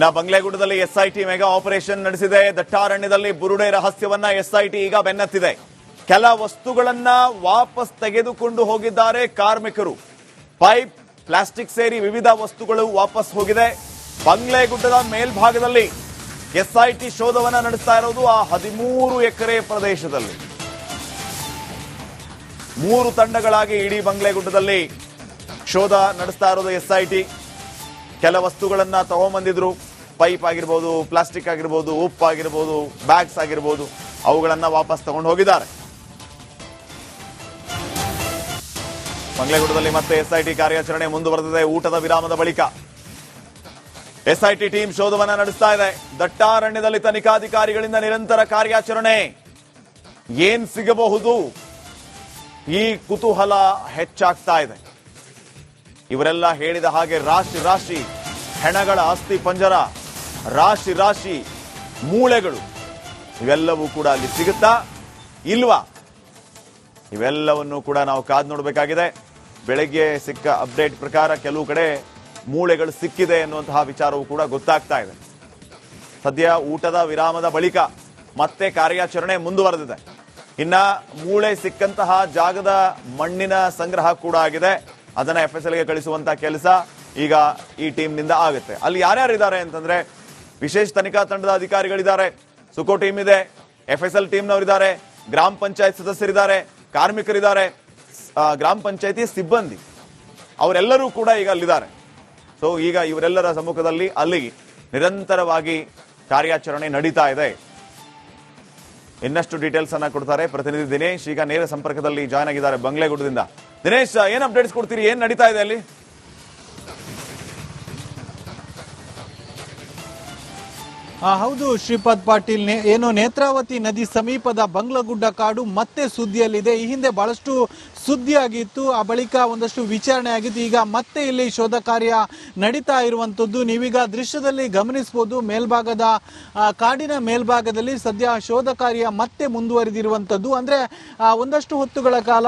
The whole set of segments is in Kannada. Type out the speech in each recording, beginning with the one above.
ನಾ ಬಂಗ್ಲೆಗುಡದಲ್ಲಿ ಎಸ್ಐಟಿ ಮೆಗಾ ಆಪರೇಷನ್ ನಡೆಸಿದೆ. ದಟ್ಟಾರಣ್ಯದಲ್ಲಿ ಬುರುಡೆ ರಹಸ್ಯವನ್ನ ಎಸ್ಐಟಿ ಈಗ ಬೆನ್ನತ್ತಿದೆ. ಕೆಲ ವಸ್ತುಗಳನ್ನ ವಾಪಸ್ ತೆಗೆದುಕೊಂಡು ಹೋಗಿದ್ದಾರೆ ಕಾರ್ಮಿಕರು. ಪೈಪ್, ಪ್ಲಾಸ್ಟಿಕ್ ಸೇರಿ ವಿವಿಧ ವಸ್ತುಗಳು ವಾಪಸ್ ಹೋಗಿದೆ. ಬಂಗ್ಲೆಗುಡ್ಡದ ಮೇಲ್ಭಾಗದಲ್ಲಿ ಎಸ್ಐಟಿ ಶೋಧವನ್ನ ನಡೆಸ್ತಾ ಇರೋದು ಆ ಹದಿಮೂರು ಎಕರೆ ಪ್ರದೇಶದಲ್ಲಿ. ಮೂರು ತಂಡಗಳಾಗಿ ಇಡೀ ಬಂಗ್ಲೆಗುಡ್ಡದಲ್ಲಿ ಶೋಧ ನಡೆಸ್ತಾ ಇರೋದು ಎಸ್ಐಟಿ. ಕೆಲ ವಸ್ತುಗಳನ್ನ ತಗೊಂಬಂದಿದ್ರು. ಪೈಪ್ ಆಗಿರ್ಬೋದು, ಪ್ಲಾಸ್ಟಿಕ್ ಆಗಿರ್ಬೋದು, ಉಪ್ಪು ಆಗಿರ್ಬೋದು, ಬ್ಯಾಗ್ಸ್ ಆಗಿರ್ಬೋದು, ಅವುಗಳನ್ನ ವಾಪಸ್ ತಗೊಂಡು ಹೋಗಿದ್ದಾರೆ ಮಂಗ್ಲೇಗುಡದಲ್ಲಿ ಮತ್ತೆ ಎಸ್ಐಟಿ ಕಾರ್ಯಾಚರಣೆ ಮುಂದುವರೆದಿದೆ, ಊಟದ ವಿರಾಮದ ಬಳಿಕ. ಎಸ್ಐಟಿ ಟೀಮ್ ಶೋಧವನ್ನ ನಡೆಸ್ತಾ ಇದೆ. ದಟ್ಟಾರಣ್ಯದಲ್ಲಿ ತನಿಖಾಧಿಕಾರಿಗಳಿಂದ ನಿರಂತರ ಕಾರ್ಯಾಚರಣೆ. ಏನ್ ಸಿಗಬಹುದು? ಈ ಕುತೂಹಲ ಹೆಚ್ಚಾಗ್ತಾ ಇದೆ. ಇವರೆಲ್ಲ ಹೇಳಿದ ಹಾಗೆ ರಾಶಿ ರಾಶಿ ಹೆಣಗಳ ಅಸ್ಥಿ ಪಂಜರ, ರಾಶಿ ರಾಶಿ ಮೂಳೆಗಳು, ಇವೆಲ್ಲವೂ ಕೂಡ ಅಲ್ಲಿ ಸಿಗುತ್ತಾ? ಇಲ್ವಾ? ಇವೆಲ್ಲವನ್ನು ಕೂಡ ನಾವು ಕಾದು ನೋಡಬೇಕಾಗಿದೆ. ಬೆಳಗ್ಗೆ ಸಿಕ್ಕ ಅಪ್ಡೇಟ್ ಪ್ರಕಾರ ಕೆಲವು ಕಡೆ ಮೂಳೆಗಳು ಸಿಕ್ಕಿದೆ ಎನ್ನುವಂತಹ ವಿಚಾರವೂ ಕೂಡ ಗೊತ್ತಾಗ್ತಾ ಇದೆ. ಸದ್ಯ ಊಟದ ವಿರಾಮದ ಬಳಿಕ ಮತ್ತೆ ಕಾರ್ಯಾಚರಣೆ ಮುಂದುವರೆದಿದೆ. ಇನ್ನ ಮೂಳೆ ಸಿಕ್ಕಂತಹ ಜಾಗದ ಮಣ್ಣಿನ ಸಂಗ್ರಹ ಕೂಡ ಆಗಿದೆ. ಅದನ್ನ ಎಫ್ ಎಸ್ ಎಲ್ಗೆ ಕಳಿಸುವಂತ ಕೆಲಸ ಈಗ ಈ ಟೀಮ್ನಿಂದ ಆಗುತ್ತೆ. ಅಲ್ಲಿ ಯಾರ್ಯಾರು ಇದ್ದಾರೆ ಅಂತಂದ್ರೆ ವಿಶೇಷ ತನಿಖಾ ತಂಡದ ಅಧಿಕಾರಿಗಳಿದ್ದಾರೆ. ಸುಕೋ ಟೀಮ್ ಇದೆ ಎಫ್ ಎಸ್ ಎಲ್ ಟೀಮ್ನವರಿದ್ದಾರೆ ಗ್ರಾಮ ಪಂಚಾಯತ್ ಸದಸ್ಯರಿದ್ದಾರೆ, ಕಾರ್ಮಿಕರಿದ್ದಾರೆ ಗ್ರಾಮ ಪಂಚಾಯತಿ ಸಿಬ್ಬಂದಿ. ಅವರೆಲ್ಲರೂ ಕೂಡ ಈಗ ಅಲ್ಲಿದ್ದಾರೆ. ಸೊ ಈಗ ಇವರೆಲ್ಲರ ಸಮ್ಮುಖದಲ್ಲಿ ಅಲ್ಲಿ ನಿರಂತರವಾಗಿ ಕಾರ್ಯಾಚರಣೆ ನಡೀತಾ ಇದೆ. ಇನ್ನಷ್ಟು ಡೀಟೇಲ್ಸ್ ಅನ್ನ ಕೊಡ್ತಾರೆ ಪ್ರತಿನಿಧಿ ದಿನೇಶ್. ಈಗ ನೇರ ಸಂಪರ್ಕದಲ್ಲಿ ಜಾಯ್ನ್ ಆಗಿದ್ದಾರೆ ಬಂಗ್ಲೆಗುಡ್ಡದಿಂದ ದಿನೇಶ್ ಏನ್ ಅಪ್ಡೇಟ್ಸ್ ಕೊಡ್ತೀರಿ? ಏನ್ ನಡೀತಾ ಇದೆ ಅಲ್ಲಿ? ಹೌದು, ಶ್ರೀಪಾದ್ ಪಾಟೀಲ್ ಏನು ನೇತ್ರಾವತಿ ನದಿ ಸಮೀಪದ ಬಂಗ್ಲಗುಡ್ಡ ಕಾಡು ಮತ್ತೆ ಸುದ್ದಿಯಲ್ಲಿದೆ. ಈ ಹಿಂದೆ ಬಹಳಷ್ಟು ಸುದ್ದಿಯಾಗಿತ್ತು ಆ ಬಳಿಕ ಒಂದಷ್ಟು ವಿಚಾರಣೆ ಆಗಿತ್ತು. ಈಗ ಮತ್ತೆ ಇಲ್ಲಿ ಶೋಧ ಕಾರ್ಯ ನಡೀತಾ ಇರುವಂತದ್ದು. ನೀವೀಗ ದೃಶ್ಯದಲ್ಲಿ ಗಮನಿಸಬಹುದು, ಮೇಲ್ಭಾಗದ ಕಾಡಿನ ಮೇಲ್ಭಾಗದಲ್ಲಿ ಸದ್ಯ ಶೋಧ ಕಾರ್ಯ ಮತ್ತೆ ಮುಂದುವರಿದಿರುವಂತದ್ದು. ಅಂದ್ರೆ ಒಂದಷ್ಟು ಹೊತ್ತುಗಳ ಕಾಲ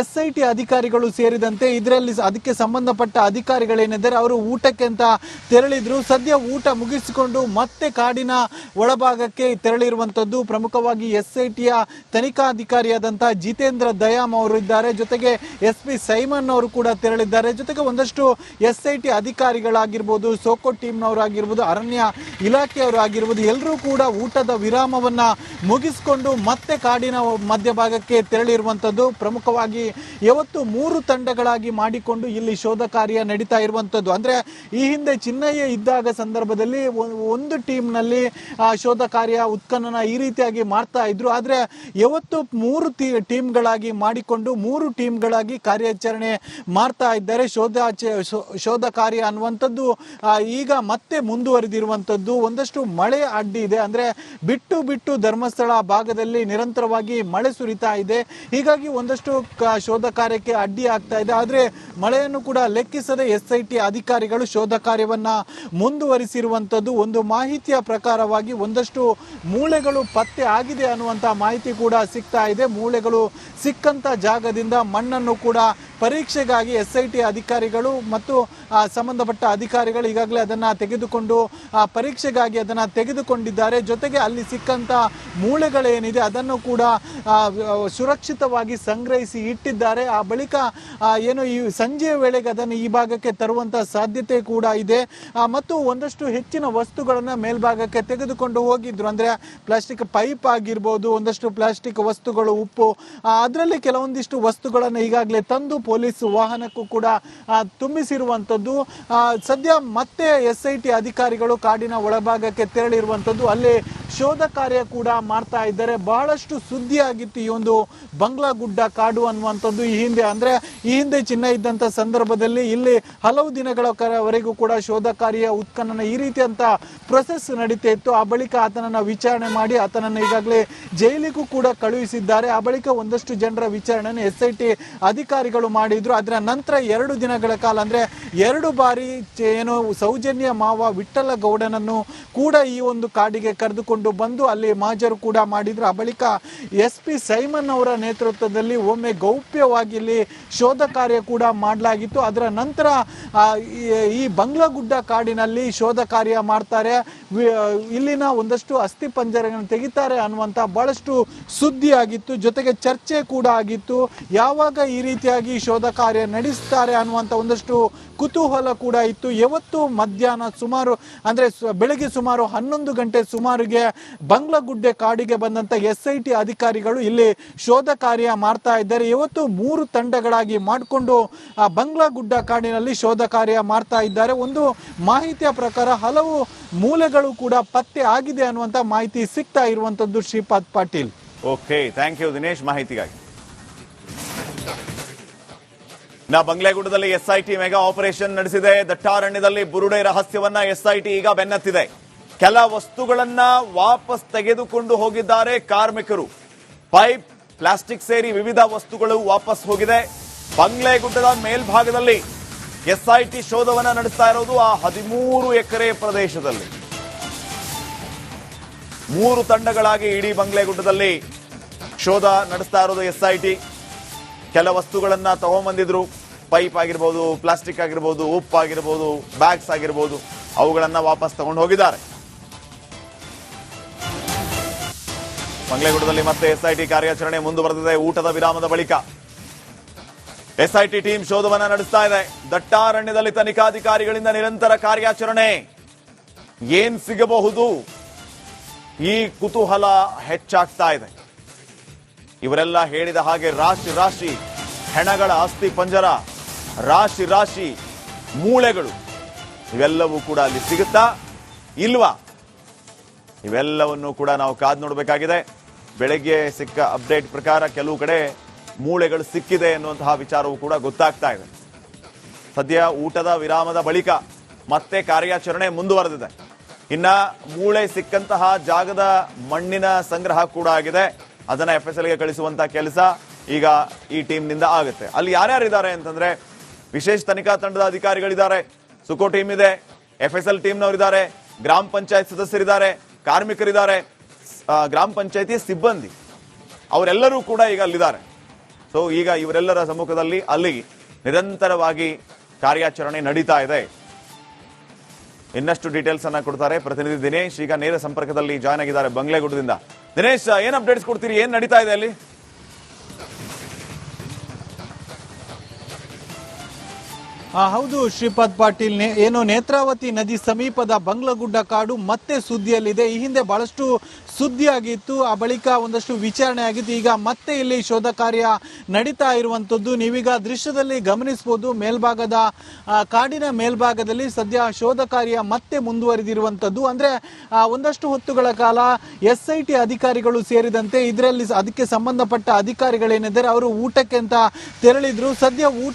ಎಸ್ ಐ ಟಿ ಅಧಿಕಾರಿಗಳು ಸೇರಿದಂತೆ ಇದರಲ್ಲಿ ಅದಕ್ಕೆ ಸಂಬಂಧಪಟ್ಟ ಅಧಿಕಾರಿಗಳೇನಿದ್ದಾರೆ, ಅವರು ಊಟಕ್ಕೆ ಅಂತ ತೆರಳಿದ್ರು. ಸದ್ಯ ಊಟ ಮುಗಿಸಿಕೊಂಡು ಮತ್ತೆ ಕಾಡಿನ ಒಳಭಾಗಕ್ಕೆ ತೆರಳಿರುವಂತದ್ದು ಪ್ರಮುಖವಾಗಿ ಎಸ್ ಐ ಟಿಯ ತನಿಖಾಧಿಕಾರಿಯಾದಂತಹ ಜಿತೇಂದ್ರ ದಯಾಮ್ ಅವರು ಇದ್ದಾರೆ. ಜೊತೆಗೆ ಎಸ್ ಪಿ ಸೈಮನ್ ಅವರು ಕೂಡ ತೆರಳಿದ್ದಾರೆ. ಜೊತೆಗೆ ಒಂದಷ್ಟು ಎಸ್ ಐ ಟಿ ಅಧಿಕಾರಿಗಳಾಗಿರ್ಬೋದು, ಸೋಕೋ ಟೀಮ್ನವರಾಗಿರ್ಬೋದು, ಅರಣ್ಯ ಇಲಾಖೆಯವರು ಆಗಿರ್ಬೋದು ಎಲ್ಲರೂ ಕೂಡ ಊಟದ ವಿರಾಮವನ್ನ ಮುಗಿಸಿಕೊಂಡು ಮತ್ತೆ ಕಾಡಿನ ಮಧ್ಯಭಾಗಕ್ಕೆ ತೆರಳಿರುವಂಥದ್ದು. ಪ್ರಮುಖವಾಗಿ ಯಾವತ್ತು ಮೂರು ತಂಡಗಳಾಗಿ ಮಾಡಿಕೊಂಡು ಇಲ್ಲಿ ಶೋಧ ಕಾರ್ಯ ನಡೀತಾ ಇರುವಂಥದ್ದು. ಅಂದ್ರೆ ಈ ಹಿಂದೆ ಚಿನ್ನಯ್ಯ ಇದ್ದಾಗ ಸಂದರ್ಭದಲ್ಲಿ ಒಂದು ಒಂದು ಟೀಮ್ನಲ್ಲಿ ಶೋಧ ಕಾರ್ಯ ಉತ್ಖನನ ಈ ರೀತಿಯಾಗಿ ಮಾಡ್ತಾ ಇದ್ರು. ಆದ್ರೆ ಯಾವತ್ತು ಮೂರು ಟೀಮ್ಗಳಾಗಿ ಮಾಡಿಕೊಂಡು ಮೂರು ಟೀಮ್ಗಳಾಗಿ ಕಾರ್ಯಾಚರಣೆ ಮಾಡ್ತಾ ಇದ್ದಾರೆ. ಶೋಧ ಶೋಧ ಕಾರ್ಯ ಅನ್ನುವಂಥದ್ದು ಈಗ ಮತ್ತೆ ಮುಂದುವರೆದಿರುವಂಥದ್ದು. ಒಂದಷ್ಟು ಮಳೆ ಅಡ್ಡಿ ಇದೆ. ಅಂದ್ರೆ ಬಿಟ್ಟು ಬಿಟ್ಟು ಧರ್ಮಸ್ಥಳ ಭಾಗದಲ್ಲಿ ನಿರಂತರವಾಗಿ ಮಳೆ ಸುರಿತಾ ಇದೆ. ಹೀಗಾಗಿ ಒಂದಷ್ಟು ಶೋಧ ಕಾರ್ಯಕ್ಕೆ ಅಡ್ಡಿ ಆಗ್ತಾ ಇದೆ. ಆದ್ರೆ ಮಳೆಯನ್ನು ಕೂಡ ಲೆಕ್ಕಿಸದೆ ಎಸ್ ಐ ಟಿ ಅಧಿಕಾರಿಗಳು ಶೋಧ ಕಾರ್ಯವನ್ನ ಮುಂದುವರಿಸಿರುವಂತದ್ದು ಒಂದು ಮಾಹಿತಿಯ ಪ್ರಕಾರವಾಗಿ ಒಂದಷ್ಟು ಮೂಳೆಗಳು ಪತ್ತೆ ಆಗಿದೆ ಅನ್ನುವಂಥ ಮಾಹಿತಿ ಕೂಡ ಸಿಗ್ತಾ ಇದೆ. ಮೂಳೆಗಳು ಸಿಕ್ಕಂಥ ಜಾಗದಿಂದ ಮಣ್ಣನ್ನು ಕೂಡ ಪರೀಕ್ಷೆಗಾಗಿ ಎಸ್ ಐ ಟಿ ಅಧಿಕಾರಿಗಳು ಮತ್ತು ಸಂಬಂಧಪಟ್ಟ ಅಧಿಕಾರಿಗಳು ಈಗಾಗಲೇ ಅದನ್ನ ತೆಗೆದುಕೊಂಡು ಪರೀಕ್ಷೆಗಾಗಿ ಅದನ್ನ ತೆಗೆದುಕೊಂಡಿದ್ದಾರೆ. ಜೊತೆಗೆ ಅಲ್ಲಿ ಸಿಕ್ಕಂತ ಮೂಳೆಗಳೇನಿದೆ ಅದನ್ನು ಕೂಡ ಸುರಕ್ಷಿತವಾಗಿ ಸಂಗ್ರಹಿಸಿ ಇಟ್ಟಿದ್ದಾರೆ. ಆ ಬಳಿಕ ಏನು ಈ ಸಂಜೆಯ ವೇಳೆಗೆ ಅದನ್ನು ಈ ಭಾಗಕ್ಕೆ ತರುವಂಥ ಸಾಧ್ಯತೆ ಕೂಡ ಇದೆ. ಮತ್ತು ಒಂದಷ್ಟು ಹೆಚ್ಚಿನ ವಸ್ತುಗಳನ್ನು ಮೇಲ್ಭಾಗಕ್ಕೆ ತೆಗೆದುಕೊಂಡು ಹೋಗಿದ್ರು. ಅಂದ್ರೆ ಪ್ಲಾಸ್ಟಿಕ್ ಪೈಪ್ ಆಗಿರ್ಬೋದು, ಒಂದಷ್ಟು ಪ್ಲಾಸ್ಟಿಕ್ ವಸ್ತುಗಳು, ಉಪ್ಪು ಅದರಲ್ಲಿ ಕೆಲವೊಂದಿಷ್ಟು ವಸ್ತುಗಳನ್ನು ಈಗಾಗಲೇ ತಂದು ಪೊಲೀಸ್ ವಾಹನಕ್ಕೂ ಕೂಡ ತುಂಬಿಸಿರುವಂಥದ್ದು. ಸದ್ಯ ಮತ್ತೆ ಎಸ್ ಐ ಟಿ ಅಧಿಕಾರಿಗಳು ಕಾಡಿನ ಒಳಭಾಗಕ್ಕೆ ತೆರಳಿರುವಂಥದ್ದು. ಅಲ್ಲಿ ಶೋಧ ಕಾರ್ಯ ಕೂಡ ಮಾಡ್ತಾ ಇದ್ದಾರೆ. ಬಹಳಷ್ಟು ಸುದ್ದಿಯಾಗಿತ್ತು ಈ ಒಂದು ಬಂಗ್ಲಾ ಗುಡ್ಡ ಕಾಡು ಅನ್ನುವಂಥದ್ದು ಈ ಹಿಂದೆ. ಅಂದ್ರೆ, ಈ ಹಿಂದೆ ಚಿನ್ನ ಇದ್ದಂಥ ಸಂದರ್ಭದಲ್ಲಿ ಇಲ್ಲಿ ಹಲವು ದಿನಗಳ ಕ- ವರೆಗೂ ಕೂಡ ಶೋಧ ಕಾರ್ಯ ಉತ್ಖನನ ಈ ರೀತಿಯಂಥ ಪ್ರೊಸೆಸ್ ನಡೀತಾ ಇತ್ತು. ಆ ಬಳಿಕ ಆತನನ್ನು ವಿಚಾರಣೆ ಮಾಡಿ ಆತನನ್ನು ಈಗಾಗಲೇ ಜೈಲಿಗೂ ಕೂಡ ಕಳುಹಿಸಿದ್ದಾರೆ. ಆ ಬಳಿಕ ಒಂದಷ್ಟು ಜನರ ವಿಚಾರಣೆಯನ್ನು ಎಸ್ ಐ ಟಿ ಅಧಿಕಾರಿಗಳು ಮಾಡಿದ್ರು. ಅದರ ನಂತರ ಎರಡು ದಿನಗಳ ಕಾಲ ಅಂದರೆ ಎರಡು ಬಾರಿ ಏನು ಸೌಜನ್ಯ ಮಾವ ವಿಠಲ ಗೌಡನನ್ನು ಕೂಡ ಈ ಒಂದು ಕಾಡಿಗೆ ಕರೆದುಕೊಂಡು ಬಂದು ಅಲ್ಲಿ ಮಾಜರು ಕೂಡ ಮಾಡಿದ್ರು. ಆ ಬಳಿಕ ಎಸ್ ಪಿ ಸೈಮನ್ ಅವರ ನೇತೃತ್ವದಲ್ಲಿ ಒಮ್ಮೆ ಗೌಪ್ಯವಾಗಿ ಇಲ್ಲಿ ಶೋಧ ಕಾರ್ಯ ಕೂಡ ಮಾಡಲಾಗಿತ್ತು. ಅದರ ನಂತರ ಈ- ಬಂಗ್ಲಗುಡ್ಡ ಕಾಡಿನಲ್ಲಿ ಶೋಧ ಕಾರ್ಯ ಮಾಡ್ತಾರೆ. ಇಲ್ಲಿನ ಒಂದಷ್ಟು ಅಸ್ಥಿ ಪಂಜರಗಳನ್ನು ತೆಗಿತಾರೆ ಅನ್ನುವಂತ ಬಹಳಷ್ಟು ಸುದ್ದಿ ಆಗಿತ್ತು ಜೊತೆಗೆ ಚರ್ಚೆ ಕೂಡ ಆಗಿತ್ತು. ಯಾವಾಗ ಈ ರೀತಿಯಾಗಿ ಶೋಧ ಕಾರ್ಯ ನಡೆಸ್ತಾರೆ ಅನ್ನುವಂಥ ಒಂದಷ್ಟು ಕುತೂಹಲ ಕೂಡ ಇತ್ತು. ಯಾವತ್ತು ಮಧ್ಯಾಹ್ನ ಸುಮಾರು, ಅಂದರೆ ಬೆಳಗ್ಗೆ ಸುಮಾರು ಹನ್ನೊಂದು ಗಂಟೆ ಸುಮಾರಿಗೆ ಬಂಗ್ಲಗುಡ್ಡೆ ಕಾಡಿಗೆ ಬಂದಂಥ ಎಸ್ ಐ ಟಿ ಅಧಿಕಾರಿಗಳು ಇಲ್ಲಿ ಶೋಧ ಕಾರ್ಯ ಮಾಡ್ತಾ ಇದ್ದಾರೆ. ಇವತ್ತು ಮೂರು ತಂಡಗಳಾಗಿ ಮಾಡಿಕೊಂಡು ಆ ಬಂಗ್ಲಗುಡ್ಡ ಕಾಡಿನಲ್ಲಿ ಶೋಧ ಕಾರ್ಯ ಮಾಡ್ತಾ ಇದ್ದಾರೆ. ಒಂದು ಮಾಹಿತಿಯ ಪ್ರಕಾರ ಹಲವು ಮೂಲೆಗಳು ಕೂಡ ಪತ್ತೆ ಆಗಿದೆ ಅನ್ನುವಂಥ ಮಾಹಿತಿ ಸಿಗ್ತಾ ಇರುವಂಥದ್ದು Shripad Patil. Okay thank you Dinesh. ಮಾಹಿತಿಗಾಗಿ. ನಾ ಬಂಗ್ಲೆಗುಡದಲ್ಲಿ ಎಸ್ಐಟಿ ಮೆಗಾ ಆಪರೇಷನ್ ನಡೆಸಿದೆ. ದಟ್ಟಾರಣ್ಯದಲ್ಲಿ ಬುರುಡೆ ರಹಸ್ಯವನ್ನ ಎಸ್ಐಟಿ ಈಗ ಬೆನ್ನತ್ತಿದೆ. ಕೆಲ ವಸ್ತುಗಳನ್ನ ವಾಪಸ್ ತೆಗೆದುಕೊಂಡು ಹೋಗಿದ್ದಾರೆ ಕಾರ್ಮಿಕರು. ಪೈಪ್, ಪ್ಲಾಸ್ಟಿಕ್ ಸೇರಿ ವಿವಿಧ ವಸ್ತುಗಳು ವಾಪಸ್ ಹೋಗಿದೆ. ಬಂಗ್ಲೆಗುಡ್ಡದ ಮೇಲ್ಭಾಗದಲ್ಲಿ ಎಸ್ಐಟಿ ಶೋಧವನ್ನ ನಡೆಸ್ತಾ ಇರೋದು ಆ ಹದಿಮೂರು ಎಕರೆ ಪ್ರದೇಶದಲ್ಲಿ. ಮೂರು ತಂಡಗಳಾಗಿ ಇಡೀ ಬಂಗ್ಲೆಗುಡ್ಡದಲ್ಲಿ ಶೋಧ ನಡೆಸ್ತಾ ಇರೋದು ಎಸ್ಐಟಿ. ಕೆಲ ವಸ್ತುಗಳನ್ನ ತಗೊಂಬಂದಿದ್ರು. ಪೈಪ್ ಆಗಿರ್ಬೋದು, ಪ್ಲಾಸ್ಟಿಕ್ ಆಗಿರ್ಬೋದು, ಉಪ್ಪು ಆಗಿರ್ಬೋದು, ಬ್ಯಾಗ್ಸ್ ಆಗಿರ್ಬೋದು, ಅವುಗಳನ್ನು ವಾಪಸ್ ತಗೊಂಡು ಹೋಗಿದ್ದಾರೆ. ಮಂಗಳಗುಡದಲ್ಲಿ ಮತ್ತೆ ಎಸ್ಐಟಿ ಕಾರ್ಯಾಚರಣೆ ಮುಂದುವರೆದಿದೆ, ಊಟದ ವಿರಾಮದ ಬಳಿಕ. ಎಸ್ಐಟಿ ಟೀಮ್ ಶೋಧವನ್ನ ನಡೆಸ್ತಾ ಇದೆ. ದಟ್ಟಾರಣ್ಯದಲ್ಲಿ ತನಿಖಾಧಿಕಾರಿಗಳಿಂದ ನಿರಂತರ ಕಾರ್ಯಾಚರಣೆ. ಏನ್ ಸಿಗಬಹುದು? ಈ ಕುತೂಹಲ ಹೆಚ್ಚಾಗ್ತಾ ಇದೆ. ಇವರೆಲ್ಲ ಹೇಳಿದ ಹಾಗೆ ರಾಶಿ ರಾಶಿ ಹೆಣಗಳ ಅಸ್ಥಿ ಪಂಜರ. ರಾಶಿ ರಾಶಿ ಮೂಳೆಗಳು. ಇವೆಲ್ಲವೂ ಕೂಡ ಅಲ್ಲಿ ಸಿಗುತ್ತಾ? ಇಲ್ವಾ? ಇವೆಲ್ಲವನ್ನು ಕೂಡ ನಾವು ಕಾದು ನೋಡಬೇಕಾಗಿದೆ. ಬೆಳಗ್ಗೆ ಸಿಕ್ಕ ಅಪ್ಡೇಟ್ ಪ್ರಕಾರ ಕೆಲವು ಕಡೆ ಮೂಳೆಗಳು ಸಿಕ್ಕಿದೆ ಎನ್ನುವಂತಹ ವಿಚಾರವೂ ಕೂಡ ಗೊತ್ತಾಗ್ತಾ ಇದೆ. ಸದ್ಯ ಊಟದ ವಿರಾಮದ ಬಳಿಕ ಮತ್ತೆ ಕಾರ್ಯಾಚರಣೆ ಮುಂದುವರೆದಿದೆ. ಇನ್ನ ಮೂಳೆ ಸಿಕ್ಕಂತಹ ಜಾಗದ ಮಣ್ಣಿನ ಸಂಗ್ರಹ ಕೂಡ ಆಗಿದೆ. ಅದನ್ನ ಎಫ್ ಎಸ್ ಎಲ್ಗೆ ಕಳಿಸುವಂತಹ ಕೆಲಸ ಈಗ ಈ ಟೀಮ್ನಿಂದ ಆಗುತ್ತೆ. ಅಲ್ಲಿ ಯಾರ್ಯಾರಿದ್ದಾರೆ ಅಂತಂದ್ರೆ ವಿಶೇಷ ತನಿಖಾ ತಂಡದ ಅಧಿಕಾರಿಗಳಿದ್ದಾರೆ. ಸುಕೋ ಟೀಮ್ ಇದೆ. ಎಫ್ ಎಸ್ ಎಲ್ ಟೀಮ್ನವರಿದ್ದಾರೆ. ಗ್ರಾಮ ಪಂಚಾಯತ್ ಸದಸ್ಯರಿದ್ದಾರೆ. ಕಾರ್ಮಿಕರಿದ್ದಾರೆ. ಗ್ರಾಮ ಪಂಚಾಯತಿ ಸಿಬ್ಬಂದಿ. ಅವರೆಲ್ಲರೂ ಕೂಡ ಈಗ ಅಲ್ಲಿದ್ದಾರೆ. ಸೊ ಈಗ ಇವರೆಲ್ಲರ ಸಮ್ಮುಖದಲ್ಲಿ ಅಲ್ಲಿ ನಿರಂತರವಾಗಿ ಕಾರ್ಯಾಚರಣೆ ನಡೀತಾ ಇದೆ. ಇನ್ನಷ್ಟು ಡೀಟೇಲ್ಸ್ ಅನ್ನ ಕೊಡ್ತಾರೆ ಪ್ರತಿನಿಧಿ ದಿನೇಶ್. ಈಗ ನೇರ ಸಂಪರ್ಕದಲ್ಲಿ ಜಾಯ್ನ್ ಆಗಿದ್ದಾರೆ ಬಂಗ್ಲೆಗುಡ್ಡದಿಂದ. ದಿನೇಶ್, ಏನ್ ಅಪ್ಡೇಟ್ಸ್ ಕೊಡ್ತೀರಿ? ಏನ್ ನಡೀತಾ ಇದೆ ಅಲ್ಲಿ? ಹೌದು, ಶ್ರೀಪಾದ್ ಪಾಟೀಲ್ ಏನು ನೇತ್ರಾವತಿ ನದಿ ಸಮೀಪದ ಬಂಗ್ಲಗುಡ್ಡ ಕಾಡು ಮತ್ತೆ ಸುದ್ದಿಯಲ್ಲಿದೆ. ಈ ಹಿಂದೆ ಬಹಳಷ್ಟು ಸುದ್ದಿ ಆಗಿತ್ತು. ಆ ಬಳಿಕ ಒಂದಷ್ಟು ವಿಚಾರಣೆ ಆಗಿತ್ತು. ಈಗ ಮತ್ತೆ ಇಲ್ಲಿ ಶೋಧ ಕಾರ್ಯ ನಡೀತಾ ಇರುವಂತದ್ದು. ನೀವೀಗ ದೃಶ್ಯದಲ್ಲಿ ಗಮನಿಸಬಹುದು. ಮೇಲ್ಭಾಗದ ಕಾಡಿನ ಮೇಲ್ಭಾಗದಲ್ಲಿ ಸದ್ಯ ಶೋಧ ಕಾರ್ಯ ಮತ್ತೆ ಮುಂದುವರಿದಿರುವಂತದ್ದು. ಅಂದ್ರೆ ಒಂದಷ್ಟು ಹೊತ್ತುಗಳ ಕಾಲ ಎಸ್ ಐ ಟಿ ಅಧಿಕಾರಿಗಳು ಸೇರಿದಂತೆ ಇದರಲ್ಲಿ ಅದಕ್ಕೆ ಸಂಬಂಧಪಟ್ಟ ಅಧಿಕಾರಿಗಳೇನಿದ್ದಾರೆ, ಅವರು ಊಟಕ್ಕೆ ಅಂತ ತೆರಳಿದ್ರು. ಸದ್ಯ ಊಟ